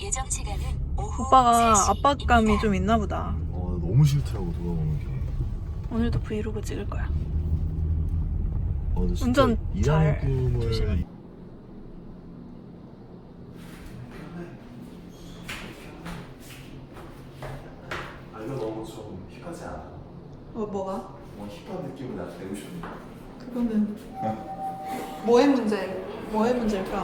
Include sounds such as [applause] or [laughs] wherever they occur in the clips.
예정 시간은 오후 오빠가 3시 압박감이 입니다. 좀 있나 보다. 어, 너무 싫더라고 돌아오는 게. 오늘도 브이로그 찍을 거야. 어, 진짜 운전 일하는 잘 꿈을 조심해. 아 이거 너무 좀 힙하지 않아? 어 뭐가? 뭐 힙한 느낌을 나 내고 싶은데. 그거는 뭐의 문제? 뭐의 문제일까?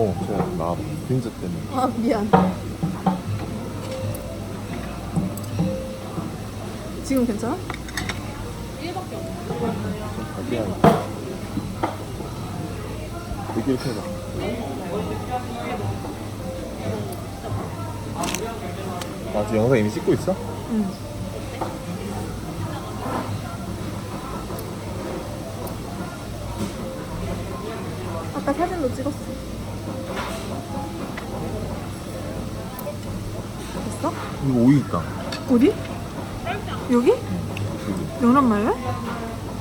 어, 제가 나 그림자 때문에. 아 미안. 지금 괜찮아? 가비한. 되게 이렇게 해봐. 아, 지금 영상 이미 찍고 있어? 응. 아까 사진도 찍었어. 됐어? 이거 오이 있다. 어디? 여기? 여기. 연한 말래?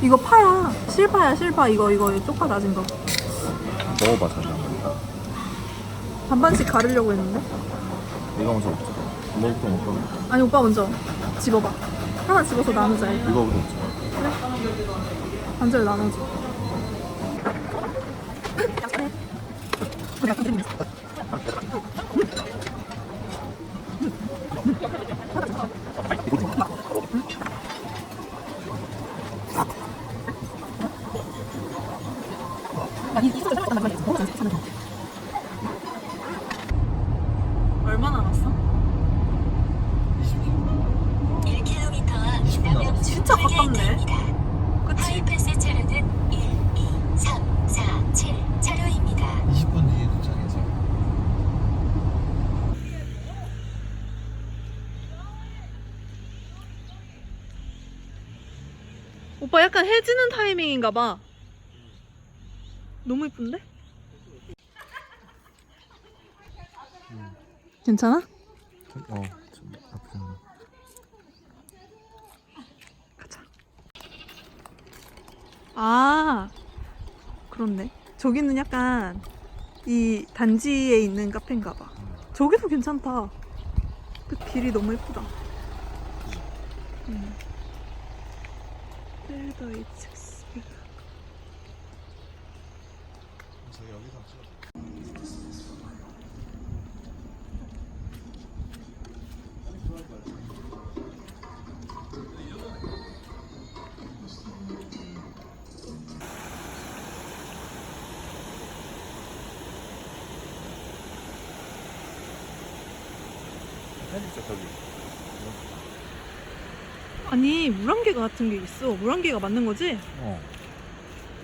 이거 파야. 실파야, 실파. 이거, 이거, 쪽파 다진 거. 먹어봐, 자기. 반반씩 가르려고 했는데. 이거 먼저 먹자. 이거부터 먹자. 아니, 오빠 먼저 집어봐. 하나 집어서 나누자. 일단. 이거부터 먹자. 반절 나눠줘. [laughs] 가깝네. 그치? 하이패스 차로는 1, 2, 3, 4, 7 차로입니다. 20분 뒤에 도착해서. 오빠 약간 해지는 타이밍인가 봐. 너무 이쁜데? 괜찮아? 어, 좀 아프지 않네. 가자. 아, 그렇네. 저기는 약간 이 단지에 있는 카페인가 봐. 저기도 괜찮다. 그 길이 너무 예쁘다. 음. 엑스피어. 저희 여기서 찍어. 사진 찍자 저기. 아니 물안개가 같은 게 있어. 물안개가 맞는 거지? 어.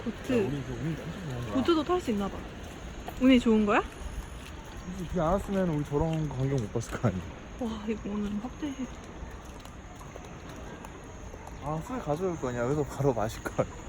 보트. 우리 그 운이 엄청 좋은 거야. 보트도 탈 수 있나 봐. 운이 좋은 거야? 굳이 비안 왔으면 우리 저런 광경 못 봤을 거 아니야. 와 이거 오늘 확대해. 아, 술 가져올 거냐? 여기서 바로 마실 걸. 여행이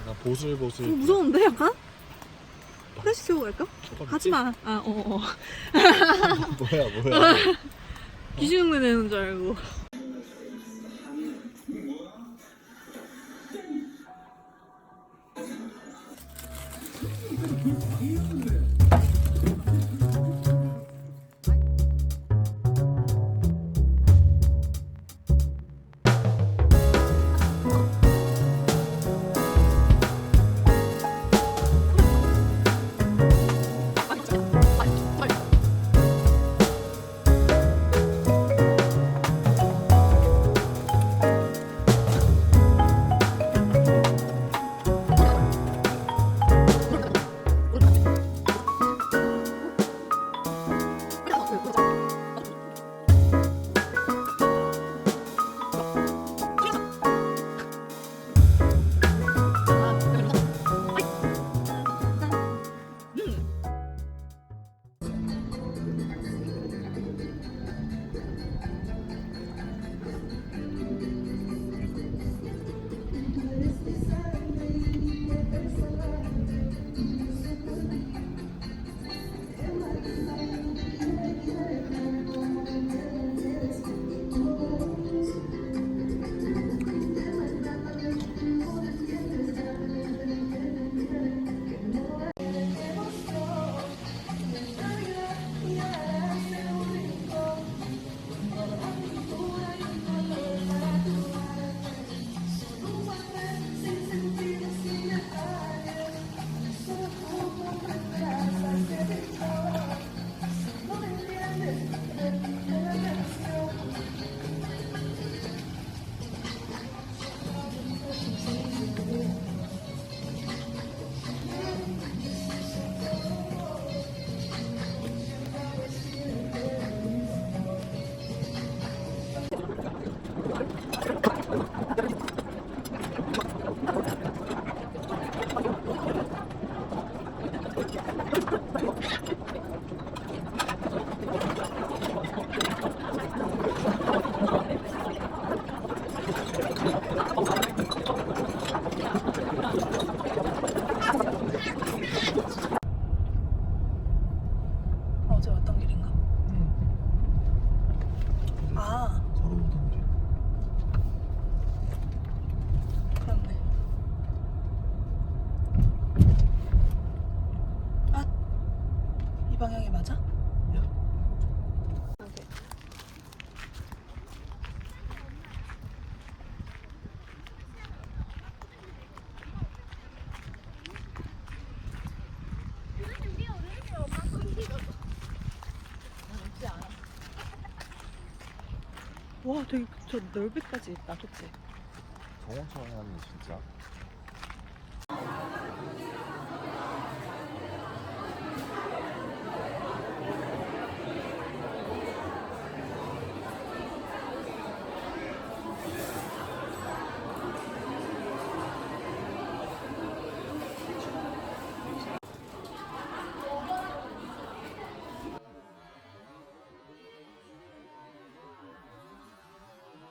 약간 보슬보슬 좀 무서운데 약간? 어. 화장실 태고 갈까? 하지 마. 아 어어 어. [laughs] 뭐야 뭐야 [laughs] 귀신흉내 내는 줄 알고 와, 되게 저 넓이까지 있다, 좋지? 정원처럼 하는 진짜